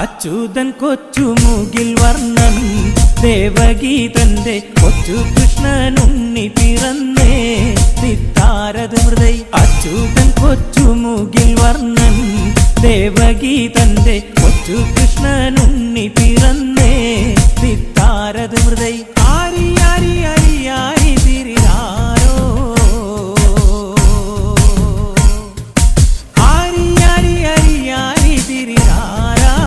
അച്യുതൻ കൊച്ചുമുകിൽ വർണൻ ദേവഗീതന്റെ കൊച്ചു കൃഷ്ണൻ ഉണ്ണി പിറന്നേ. നിത്താരത് മൃദൈ അച്യുതൻ കൊച്ചുമുകിൽ വർണൻ ദേവഗീതന്റെ കൊച്ചു കൃഷ്ണൻ ഉണ്ണി പിറന്നേ. നിത്താരത് മൃദൈ